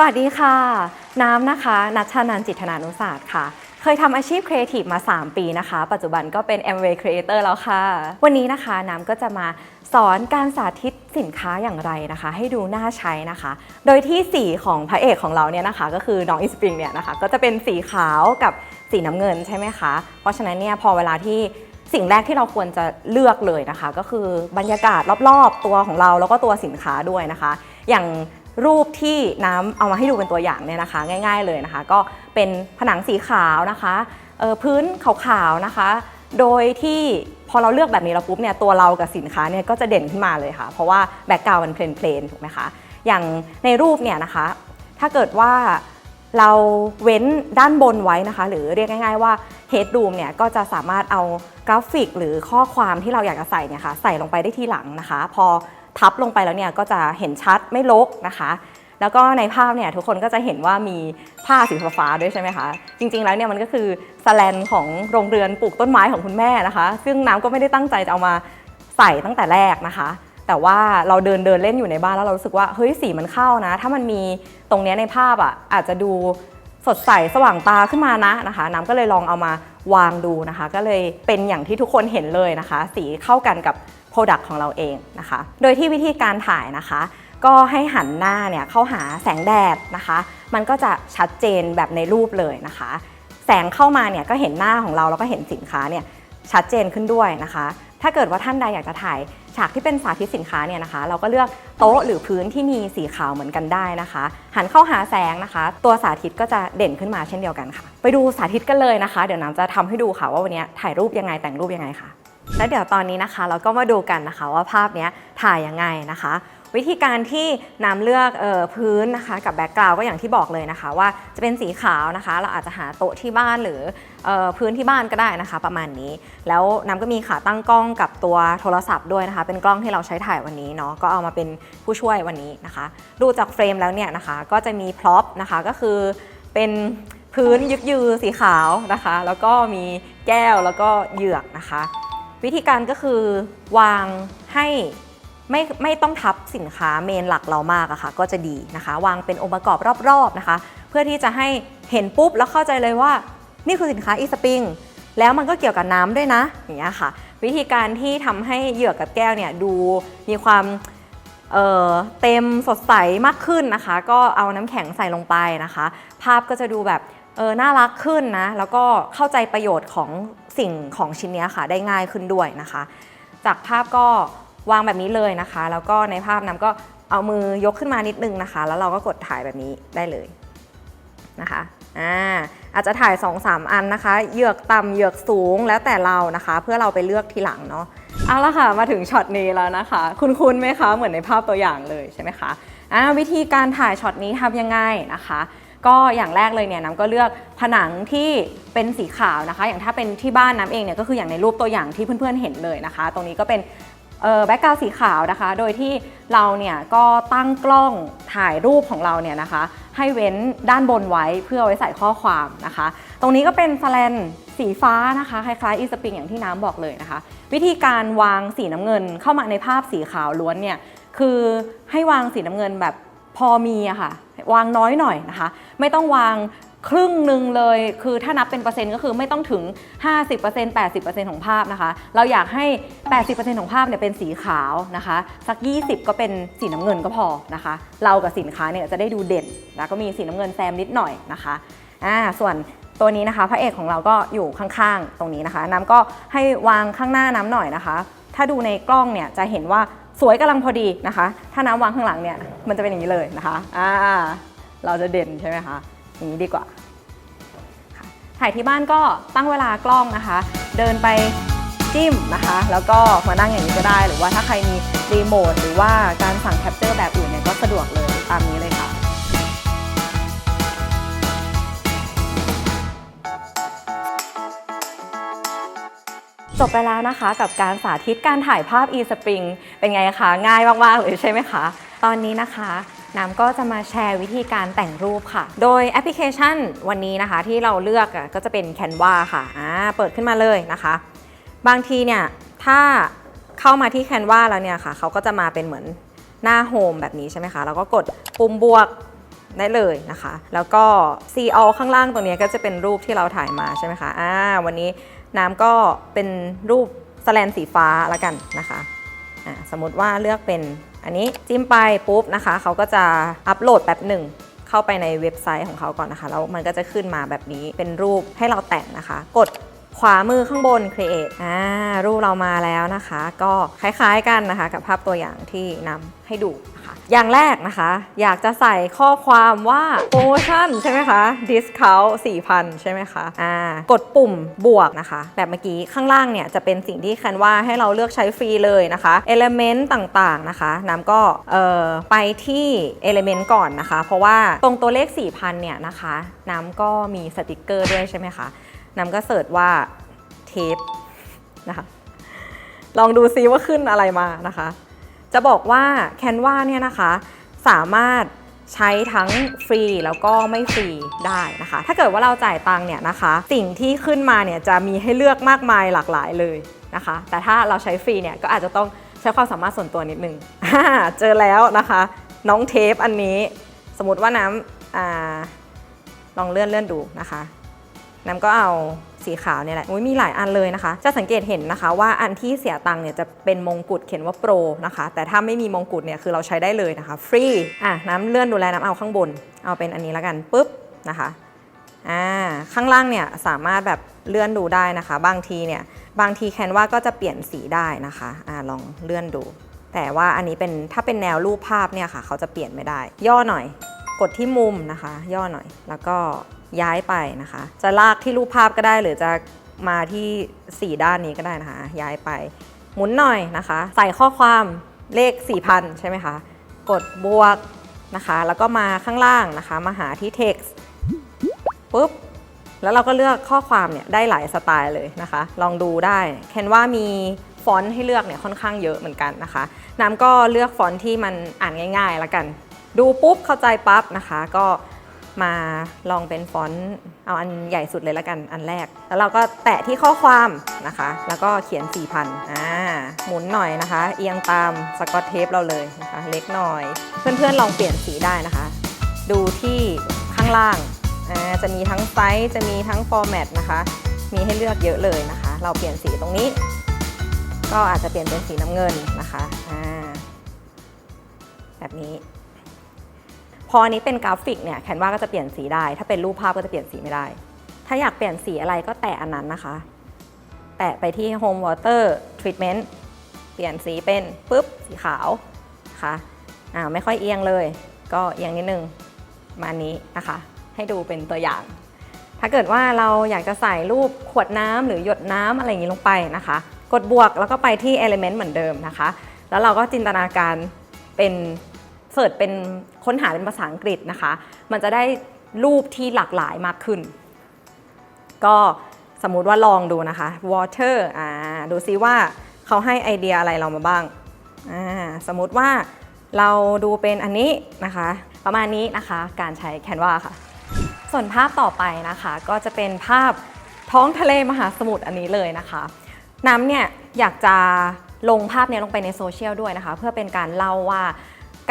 สวัสดีค่ะ น้ำนะคะ นัชชานันจิตนานุศาสตร์ค่ะ เคยทำอาชีพครีเอทีฟมา 3 ปีนะคะ ปัจจุบันก็เป็น m w a y Creator แล้วค่ะ วันนี้นะคะ น้ำก็จะมาสอนการสาธิตสินค้าอย่างไรนะคะ ให้ดูน่าใช้นะคะ โดยที่ สีของพระเอกของเราเนี่ยนะคะ ก็คือน้องอิสปริงเนี่ยนะคะ ก็จะเป็นสีขาวกับสีน้ำเงินใช่ไหมคะ เพราะฉะนั้นเนี่ยพอเวลาที่สิ่งแรกที่เราควรจะเลือกเลยนะคะ ก็คือบรรยากาศรอบๆ ตัวของเราแล้วก็ตัวสินค้าด้วยนะคะ อย่าง รูปที่น้ำเอามาให้ดูเป็นตัวอย่างเนี่ยนะคะ ง่าย ๆเลยนะคะ ก็เป็นผนังสีขาวนะคะออพื้นขาวๆนะคะ โดยที่พอเราเลือกแบบนี้แล้วปุ๊บเนี่ยตัวเรากับสินค้าเนี่ยก็จะเด่นขึ้นมาเลยค่ะ เพราะว่าแบ็กกราวด์มันเพลนๆถูกไหมคะอย่างในรูปเนี่ยนะคะ ถ้าเกิดว่าเราเว้นด้านบนไว้นะคะ หรือเรียกง่าย ๆ ว่า Headroom เนี่ยก็จะสามารถเอากราฟิกหรือข้อความที่เราอยากจะใส่เนี่ยค่ะใส่ลงไปได้ทีหลังนะคะ พอ ทับลงไปแล้วเนี่ยก็จะเห็นชัดไม่ลกนะคะ แล้วก็ในภาพเนี่ยทุกคนก็จะเห็นว่ามีผ้าสีฟ้าด้วยใช่ไหมคะ จริงๆแล้วเนี่ยมันก็คือสแลนของโรงเรือนปลูกต้นไม้ของคุณแม่นะคะ ซึ่งน้ำก็ไม่ได้ตั้งใจจะเอามาใส่ตั้งแต่แรกนะคะแต่ว่าเราเดินเดินเล่นอยู่ในบ้านแล้วเรารู้สึกว่าเฮ้ยสีมันเข้านะ ถ้ามันมีตรงเนี้ยในภาพอะอาจจะดูสดใสสว่างตาขึ้นมานะนะคะ น้ำก็เลยลองเอามาวางดูนะคะ ก็เลยเป็นอย่างที่ทุกคนเห็นเลยนะคะ สีเข้ากันกับ Product ของเราเองนะคะ โดยที่วิธีการถ่ายนะคะ ก็ให้หันหน้าเนี่ยเข้าหาแสงแดดนะคะ มันก็จะชัดเจนแบบในรูปเลยนะคะ แสงเข้ามาเนี่ยก็เห็นหน้าของเราแล้วก็เห็นสินค้าเนี่ยชัดเจนขึ้นด้วยนะคะ ถ้าเกิดว่าท่านใดอยากจะถ่ายฉากที่เป็นสาธิตสินค้าเนี่ยนะคะ เราก็เลือกโต๊ะหรือพื้นที่มีสีขาวเหมือนกันได้นะคะ หันเข้าหาแสงนะคะ ตัวสาธิตก็จะเด่นขึ้นมาเช่นเดียวกันค่ะ ไปดูสาธิตกันเลยนะคะ เดี๋ยวน้ำจะทำให้ดูค่ะว่าวันนี้ถ่ายรูปยังไงแต่งรูปยังไงค่ะ แล้วเดี๋ยวตอนนี้นะคะเราก็มาดูกันนะคะว่าภาพนี้ถ่ายยังไงนะคะ วิธีการที่น้ำเลือกออพื้นนะคะ กับแบ็กกราวก็อย่างที่บอกเลยนะคะ ว่าจะเป็นสีขาวนะคะ เราอาจจะหาโต๊ะที่บ้านหรือออพื้นที่บ้านก็ได้นะคะ ประมาณนี้ แล้วน้ำก็มีขาตั้งกล้องกับตัวโทรศัพท์ด้วยนะคะ เป็นกล้องที่เราใช้ถ่ายวันนี้เนาะก็เอามาเป็นผู้ช่วยวันนี้นะคะ ดูจากเฟรมแล้วเนี่ยนะคะ ก็จะมีพร็อพนะคะก็คือเป็นพื้นยึกยือสีขาวนะคะ แล้วก็มีแก้วแล้วก็เหยือกนะคะ วิธีการก็คือวางให้ไม่ไม่ต้องทับสินค้าเมนหลักเรามากอะค่ะก็จะดีนะคะ วางเป็นองค์ประกอบรอบๆนะคะ เพื่อที่จะให้เห็นปุ๊บแล้วเข้าใจเลยว่า นี่คือสินค้าอีสปริงแล้วมันก็เกี่ยวกับน้ำด้วยนะอย่างเงี้ยค่ะ วิธีการที่ทำให้เหยือกกับแก้วเนี่ยดูมีความเเต็มสดใสมากขึ้นนะคะ ก็เอาน้ำแข็งใส่ลงไปนะคะ ภาพก็จะดูแบบเออน่ารักขึ้นนะแล้วก็เข้าใจประโยชน์ของ สิ่งของชิ้นนี้ค่ะได้ง่ายขึ้นด้วยนะคะ จากภาพก็วางแบบนี้เลยนะคะ แล้วก็ในภาพน้ำก็เอามือยกขึ้นมานิดนึงนะคะ แล้วเราก็กดถ่ายแบบนี้ได้เลยนะคะอ่าอาจจะถ่าย 2-3 อันนะคะ เหยือกต่ำเหยือกสูงแล้วแต่เรานะคะ เพื่อเราไปเลือกทีหลังเนาะเอาละค่ะมาถึงช็อตนี้แล้วนะคะ คุณคุ้นไหมคะเหมือนในภาพตัวอย่างเลยใช่ไหมคะอ่าวิธีการถ่ายช็อตนี้ทำยังไงนะคะ ก็อย่างแรกเลยเนี่ยน้ำก็เลือกผนังที่เป็นสีขาวนะคะ อย่างถ้าเป็นที่บ้านน้ำเองเนี่ยก็คืออย่างในรูปตัวอย่างที่เพื่อนๆเห็นเลยนะคะ ตรงนี้ก็เป็นแบ็กกราวสีขาวนะคะ โดยที่เราเนี่ยก็ตั้งกล้องถ่ายรูปของเราเนี่ยนะคะ ให้เว้นด้านบนไว้เพื่อไว้ใส่ข้อความนะคะ ตรงนี้ก็เป็นสแลนสีฟ้านะคะคล้ายๆอีสปริงอย่างที่น้ำบอกเลยนะคะ วิธีการวางสีน้ำเงินเข้ามาในภาพสีขาวล้วนเนี่ยคือให้วางสีน้ำเงินแบบพอมีอะค่ะ วางน้อยหน่อยนะคะ ไม่ต้องวางครึ่งหนึ่งเลย คือถ้านับเป็นเปอร์เซ็นต์ก็คือไม่ต้องถึง 50% 80%ของภาพนะคะ เราอยากให้ 80%ของภาพเนี่ยเป็นสีขาวนะคะ สัก 20 ก็เป็นสีน้ำเงินก็พอนะคะ เรากับสินค้าเนี่ยจะได้ดูเด่น แล้วก็มีสีน้ำเงินแซมนิดหน่อยนะคะอ่าส่วนตัวนี้นะคะ พระเอกของเราก็อยู่ข้างๆ ตรงนี้นะคะ น้ำก็ให้วางข้างหน้าน้ำหน่อยนะคะ ถ้าดูในกล้องเนี่ยจะเห็นว่า สวยกำลังพอดีนะคะ ถ้าน้ำวางข้างหลังเนี่ยมันจะเป็นอย่างนี้เลยนะคะอ่าเราจะเด่นใช่ไหมคะอย่างนี้ดีกว่าถ่ายที่บ้านก็ตั้งเวลากล้องนะคะ เดินไปจิ้มนะคะ แล้วก็มานั่งอย่างนี้ก็ได้ หรือว่าถ้าใครมีรีโมทหรือว่าการสั่งแคปเจอร์แบบอื่นเนี่ยก็สะดวกเลยตามนี้เลยค่ะ จบไปแล้วนะคะกับการสาธิตการถ่ายภาพ e-spring เป็นไงคะ ง่ายมาก ๆ เลยใช่ไหมคะ ตอนนี้นะคะน้ำก็จะมาแชร์วิธีการแต่งรูปค่ะ โดยแอปพลิเคชันวันนี้นะคะที่เราเลือกก็จะเป็น Canva ค่ะอ่าเปิดขึ้นมาเลยนะคะ บางทีเนี่ยถ้าเข้ามาที่ Canva แล้วเนี่ยค่ะเขาก็จะมาเป็นเหมือนหน้าโฮมแบบนี้ใช่ไหมคะ แล้วก็กดปุ่มบวกได้เลยนะคะ แล้วก็ see all ข้างล่างตรงนี้ก็จะเป็นรูปที่เราถ่ายมาใช่ไหมคะอ่าวันนี้ น้ำก็เป็นรูปสแลนสีฟ้าละกันนะคะอ่าสมมติว่าเลือกเป็นอันนี้จิ้มไปปุ๊บนะคะเขาก็จะอัปโหลดแป๊บหนึ่งเข้าไปในเว็บไซต์ของเขาก่อนนะคะแล้วมันก็จะขึ้นมาแบบนี้เป็นรูปให้เราแต่งนะคะ กด ขวามือข้างบน create อ่ารูปเรามาแล้วนะคะ ก็คล้ายๆกันนะคะ กับภาพตัวอย่างที่นำให้ดูนะคะอย่างแรกนะคะ อยากจะใส่ข้อความว่าโปรโมชั่นใช่ไหมคะ discount 4,000 ใช่ไหมคะอ่ากดปุ่มบวกนะคะ แบบเมื่อกี้ข้างล่างเนี่ย จะเป็นสิ่งที่แคนว่าให้เราเลือกใช้ฟรีเลยนะคะ element ต่างๆนะคะน้ำก็เอ่อไปที่ element ก่อนนะคะ เพราะว่าตรงตัวเลข 4,000 เนี่ยนะคะ น้ำก็มีสติกเกอร์ด้วยใช่ไหมคะ น้ำก็เสิร์ชว่าเทปนะคะ ลองดูซิว่าขึ้นอะไรมานะคะ จะบอกว่า Canva เนี่ยนะคะ สามารถใช้ทั้งฟรีแล้วก็ไม่ฟรีได้นะคะ ถ้าเกิดว่าเราจ่ายตังค์เนี่ยนะคะ สิ่งที่ขึ้นมาเนี่ยจะมีให้เลือกมากมายหลากหลายเลยนะคะ แต่ถ้าเราใช้ฟรีเนี่ยก็อาจจะต้องใช้ความสามารถส่วนตัวนิดนึงเจอแล้วนะคะ น้องเทปอันนี้ สมมติว่าน้ำอลองเลื่อนเลื่อนดูนะคะ น้ำก็เอาสีขาวเนี่ยแหละมีหลายอันเลยนะคะ จะสังเกตเห็นนะคะ ว่าอันที่เสียตังค์เนี่ยจะเป็นมงกุฎเขียนว่าโปรนะคะ แต่ถ้าไม่มีมงกุฎเนี่ยคือเราใช้ได้เลยนะคะ ฟรี อะน้ำเลื่อนดูแลน้ำเอาข้างบน เอาเป็นอันนี้แล้วกันปุ๊บนะคะอ่าข้างล่างเนี่ยสามารถแบบเลื่อนดูได้นะคะ บางทีเนี่ยบางทีแคนวาก็จะเปลี่ยนสีได้นะคะอ่าลองเลื่อนดู แต่ว่าอันนี้เป็นถ้าเป็นแนวรูปภาพเนี่ยค่ะ เขาจะเปลี่ยนไม่ได้ ย่อหน่อย กดที่มุมนะคะ ย่อหน่อยแล้วก็ ย้ายไปนะคะ จะลากที่รูปภาพก็ได้หรือจะมาที่ 4 ด้านนี้ก็ได้นะคะ ย้ายไป หมุนหน่อยนะคะ ใส่ข้อความเลข 4,000 ใช่ไหมคะ กดบวกนะคะ แล้วก็มาข้างล่างนะคะ มาหาที่ text ปุ๊บ แล้วเราก็เลือกข้อความเนี่ยได้หลายสไตล์เลยนะคะ ลองดูได้แคนว่ามีฟอนต์ให้เลือกเนี่ยค่อนข้างเยอะเหมือนกันนะคะ น้ำก็เลือกฟอนต์ที่มันอ่านง่ายๆ แล้วกัน ดูปุ๊บเข้าใจปั๊บนะคะ ก็ มาลองเป็นฟอนต์เอาอันใหญ่สุดเลยล้วกันอันแรก แล้วเราก็แตะที่ข้อความนะคะ แล้วก็เขียน 4,000อ่าหมุนหน่อยนะคะ เอียงตามสกอตเทปเราเลยนะคะ เล็กหน่อย เพื่อนๆลองเปลี่ยนสีได้นะคะ ดูที่ข้างล่างจะมีทั้งไซส์จะมีทั้งฟอร์แมตนะคะ มีให้เลือกเยอะเลยนะคะ เราเปลี่ยนสีตรงนี้ ก็อาจจะเปลี่ยนเป็นสีน้ำเงินนะคะแบบนี้ พออันนี้เป็นกราฟิกเนี่ยแคนวาก็จะเปลี่ยนสีได้ ถ้าเป็นรูปภาพก็จะเปลี่ยนสีไม่ได้ ถ้าอยากเปลี่ยนสีอะไรก็แตะอันนั้นนะคะ แตะไปที่ Home Water Treatment เปลี่ยนสีเป็นปุ๊บสีขาวนะคะอ่าไม่ค่อยเอียงเลย ก็เอียงนิดนึงมาอันนี้นะคะ ให้ดูเป็นตัวอย่าง ถ้าเกิดว่าเราอยากจะใส่รูปขวดน้ำหรือหยดน้ำอะไรอย่างนี้ลงไปนะคะ กดบวกแล้วก็ไปที่ Element เหมือนเดิมนะคะ แล้วเราก็จินตนาการเป็น เสิร์ชเป็นค้นหาเป็นภาษาอังกฤษนะคะ มันจะได้รูปที่หลากหลายมากขึ้น ก็สมมุติว่าลองดูนะคะ water อ่าดูซิว่าเขาให้ไอเดียอะไรเรามาบ้างอ่าสมมุติว่าเราดูเป็นอันนี้นะคะ ประมาณนี้นะคะการใช้ Canva ค่ะ ส่วนภาพต่อไปนะคะ ก็จะเป็นภาพท้องทะเลมหาสมุทรอันนี้เลยนะคะ น้ำเนี่ยอยากจะลงภาพนี้ลงไปในโซเชียลด้วยนะคะ เพื่อเป็นการเล่าว่า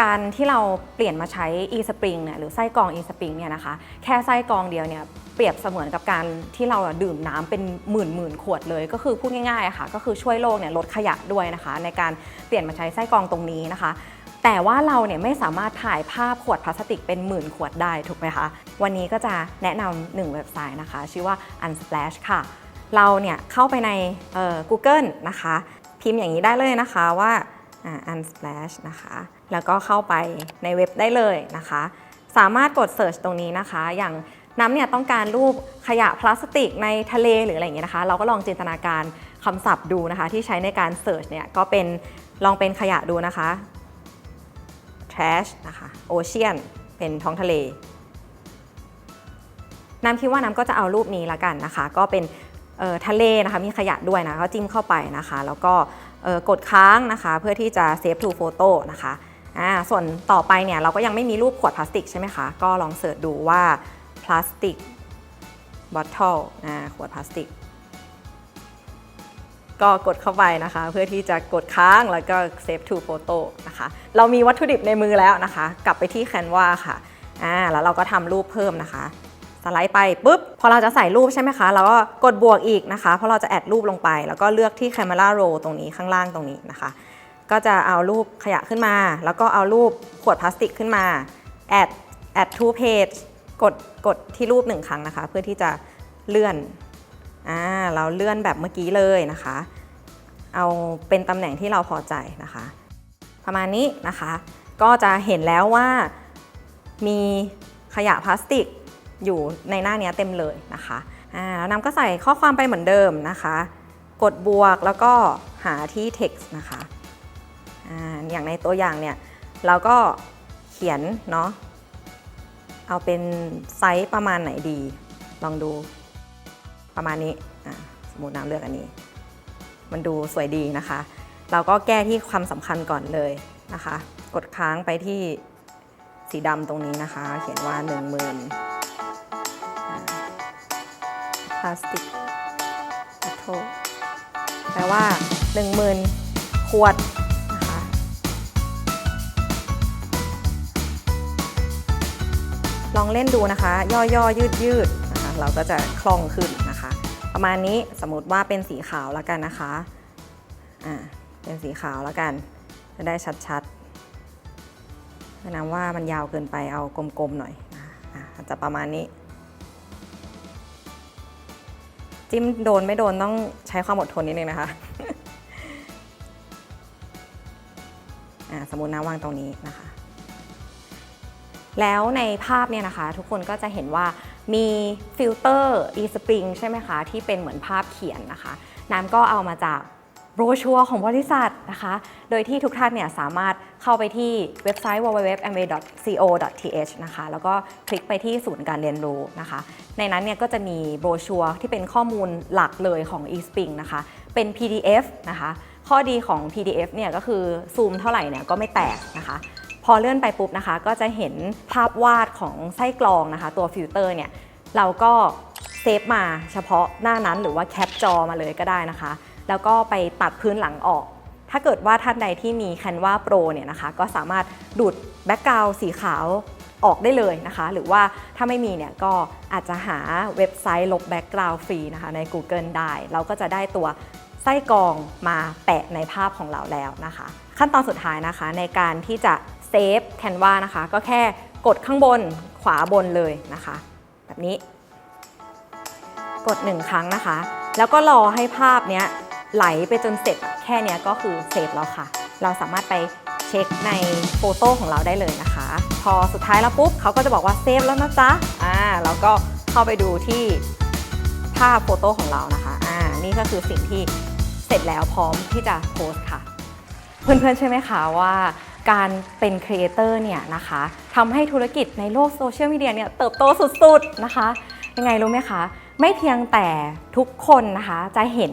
การที่เราเปลี่ยนมาใช้ e-spring เนี่ยหรือไส้กรอง e-spring เนี่ยนะคะแค่ไส้กรองเดียวเนี่ยเปรียบเสมือนกับการที่เราดื่มน้ำเป็นหมื่นหมื่นขวดเลย ก็คือพูดง่ายๆค่ะก็คือช่วยโลกเนี่ยลดขยะด้วยนะคะ ในการเปลี่ยนมาใช้ไส้กรองตรงนี้นะคะ แต่ว่าเราเนี่ยไม่สามารถถ่ายภาพขวดพลาสติกเป็นหมื่นขวดได้ถูกไหมคะวันนี้ก็จะแนะนำหนึ่งเว็บไซต์นะคะ ชื่อว่า Unsplash ค่ะ เราเนี่ยเข้าไปในเอ่อ Google นะคะ พิมพ์อย่างนี้ได้เลยนะคะว่า Unsplash นะคะ แล้วก็เข้าไปในเว็บได้เลยนะคะ สามารถกด Search ตรงนี้นะคะ อย่างน้ำเนี่ยต้องการรูปขยะพลาสติกในทะเลหรืออะไรอย่างเงี้ยนะคะ เราก็ลองจินตนาการคำศัพท์ดูนะคะ ที่ใช้ในการ Search เนี่ยก็เป็นลองเป็นขยะดูนะคะ trash นะคะ ocean เป็นท้องทะเลน้ำคิดว่าน้ำก็จะเอารูปนี้ละกันนะคะ ก็เป็นทะเลนะคะมีขยะด้วยนะก็จิ้มเข้าไปนะคะ แล้วก็ กดค้างนะคะ เพื่อที่จะ save to photo นะคะอ่าส่วนต่อไปเนี่ยเราก็ยังไม่มีรูปขวดพลาสติกใช่ไหมคะ ก็ลองเสิร์ชดูว่าพลาสติก bottle อ่าขวดพลาสติก ก็กดเข้าไปนะคะ เพื่อที่จะกดค้างแล้วก็ save to photo นะคะ เรามีวัตถุดิบในมือแล้วนะคะ กลับไปที่ Canva ค่ะอ่าแล้วเราก็ทำรูปเพิ่มนะคะ ไลด์ไปปุ๊บพอเราจะใส่รูปใช่ไหมคะเราก็กดบวกอีกนะคะ เพราะเราจะแอดรูปลงไป แล้วก็เลือกที่ Camera Roll ตรงนี้ข้างล่างตรงนี้นะคะ ก็จะเอารูปขยะขึ้นมา แล้วก็เอารูปขวดพลาสติกขึ้นมา add add to page กดกดที่รูปหนึ่งครั้งนะคะ เพื่อที่จะเลื่อนอ่าเราเลื่อนแบบเมื่อกี้เลยนะคะ เอาเป็นตำแหน่งที่เราพอใจนะคะ ประมาณนี้นะคะ ก็จะเห็นแล้วว่ามีขยะพลาสติก อยู่ในหน้านี้เต็มเลยนะคะอ่าแล้วน้ำก็ใส่ข้อความไปเหมือนเดิมนะคะ กดบวกแล้วก็หาที่ text นะคะอาอย่างในตัวอย่างเนี่ยเราก็เขียนเนาะเอาเป็นไซส์ประมาณไหนดี ลองดูประมาณนี้สมมติน้ำเลือกอันนี้ มันดูสวยดีนะคะ เราก็แก้ที่ความสำคัญก่อนเลยนะคะ กดค้างไปที่สีดำตรงนี้นะคะ เขียนว่า 1 0,000 ลาสติกโทแปลว่า 10,000 ขวดนะคะลองเล่นดูนะคะ ย่อๆยืดๆนะคะเราก็จะคล่องขึ้นนะคะ ประมาณนี้สมมติว่าเป็นสีขาวแล้วกันนะคะอ่าเป็นสีขาวแล้วกัน จะได้ชัดๆแนะนำว่ามันยาวเกินไปเอากลมๆหน่อยอาจจะประมาณนี้ จิ้มโดนไม่โดนต้องใช้ความอดทนนิดนึงนะคะอะสมมติน้ำวางตรงนี้นะคะ แล้วในภาพเนี่ยนะคะ ทุกคนก็จะเห็นว่ามีฟิลเตอร์ e-spring ใช่ไหมคะ ที่เป็นเหมือนภาพเขียนนะคะ น้ำก็เอามาจาก โบรชัวร์ของบริษัทนะคะ โดยที่ทุกท่านเนี่ยสามารถเข้าไปที่เว็บไซต์ www.mwa.co.th นะคะ แล้วก็คลิกไปที่ศูนย์การเรียนรู้นะคะ ในนั้นเนี่ยก็จะมีโบรชัวร์ที่เป็นข้อมูลหลักเลยของ e-spring นะคะ เป็น PDF นะคะ ข้อดีของ PDF เนี่ยก็คือซูมเท่าไหร่เนี่ยก็ไม่แตกนะคะพอเลื่อนไปปุ๊บนะคะ ก็จะเห็นภาพวาดของไส้กรองนะคะ ตัวฟิลเตอร์เนี่ยเราก็เซฟมาเฉพาะหน้านั้นหรือว่าแคปจอมาเลยก็ได้นะคะ แล้วก็ไปตัดพื้นหลังออก ถ้าเกิดว่าท่านใดที่มี Canva Pro เนี่ยนะคะ ก็สามารถดูดแบ็กกราวสีขาวออกได้เลยนะคะ หรือว่าถ้าไม่มีเนี่ยก็อาจจะหาเว็บไซต์ลบแบ็กกราวฟรีนะคะใน Google ได้ เราก็จะได้ตัวไส้กรองมาแปะในภาพของเราแล้วนะคะ ขั้นตอนสุดท้ายนะคะในการที่จะเซฟ Canva นะคะ ก็แค่กดข้างบนขวาบนเลยนะคะ แบบนี้ กด 1 ครั้งนะคะ แล้วก็รอให้ภาพเนี้ย ไหลไปจนเสร็จอะแค่เนี้ยก็คือเซฟแล้วค่ะ เราสามารถไปเช็คในโฟโต้ของเราได้เลยนะคะ พอสุดท้ายแล้วปุ๊บเขาก็จะบอกว่าเซฟแล้วนะจ๊ะอ่าเราก็เข้าไปดูที่ภาพโฟโต้ของเรานะคะอ่านี่ก็คือสิ่งที่เสร็จแล้วพร้อมที่จะโพสค่ะ เพื่อนๆใช่ไหมคะว่าการเป็นครีเอเตอร์เนี่ยนะคะทำให้ธุรกิจในโลกโซเชียลมีเดียเนี่ยเติบโตสุดๆนะคะ ยังไงรู้ไหมคะ ไม่เพียงแต่ทุกคนนะคะจะเห็น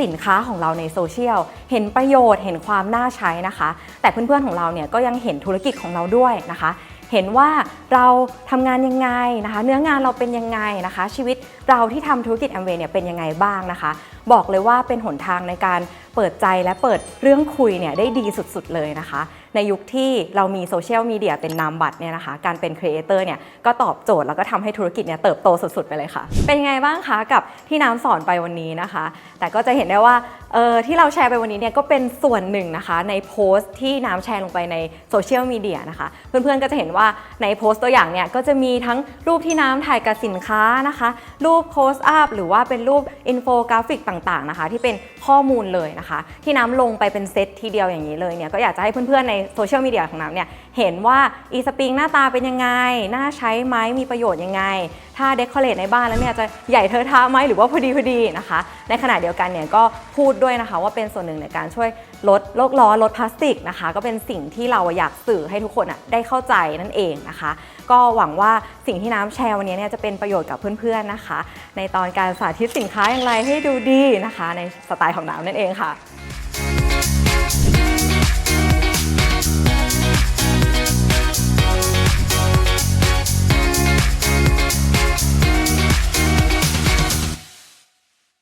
สินค้าของเราในโซเชียล เห็นประโยชน์เห็นความน่าใช้นะคะ แต่เพื่อนๆของเราเนี่ยก็ยังเห็นธุรกิจของเราด้วยนะคะ เห็นว่าเราทำงานยังไงนะคะ เนื้องานเราเป็นยังไงนะคะ ชีวิตเราที่ทำธุรกิจแอมเวย์เนี่ยเป็นยังไงบ้างนะคะ บอกเลยว่าเป็นหนทางในการเปิดใจและเปิดเรื่องคุยเนี่ยได้ดีสุดๆเลยนะคะ ในยุคที่เรามีโซเชียลมีเดียเป็นนามบัตรเนี่ยนะคะการเป็นครีเอเตอร์เนี่ยก็ตอบโจทย์แล้วก็ทำให้ธุรกิจเนี่ยเติบโตสุดๆ ไปเลยค่ะ เป็นยังไงบ้างคะกับที่น้ำสอนไปวันนี้นะคะ แต่ก็จะเห็นได้ว่าเออที่เราแชร์ไปวันนี้เนี่ยก็เป็นส่วนหนึ่งนะคะ ในโพสต์ที่น้ำแชร์ลงไปในโซเชียลมีเดียนะคะเพื่อนๆก็จะเห็นว่าในโพสต์ตัวอย่างเนี่ยก็จะมีทั้งรูปที่น้ำถ่ายกับสินค้านะคะ รูปโพสต์อัพหรือว่าเป็นรูปอินโฟกราฟิกต่างๆนะคะ ที่เป็น ข้อมูลเลยนะคะ ที่น้ำลงไปเป็นเซตทีเดียวอย่างนี้เลยเนี่ยก็อยากจะให้เพื่อนๆในโซเชียลมีเดียของน้ำเนี่ยเห็นว่า e s p r i n g หน้าตาเป็นยังไง น่าใช้ไหมมีประโยชน์ยังไง ถ้าเดคอเรทในบ้านแล้วเนี่ยจะใหญ่เทอะทะไหมหรือว่าพอดีพอดีนะคะ ในขณะเดียวกันเนี่ยก็พูดด้วยนะคะ ว่าเป็นส่วนหนึ่งในการช่วยลดโลกร้อนลดพลาสติกนะคะ ก็เป็นสิ่งที่เราอยากสื่อให้ทุกคนอะได้เข้าใจนั่นเองนะคะ ก็หวังว่าสิ่งที่น้ำแชร์วันนี้เนี่ยจะเป็นประโยชน์กับเพื่อนๆนะคะ ในตอนการสาธิตสินค้าอย่างไรให้ดูดีนะคะ ในสไตล์ของน้ำนั่นเองค่ะ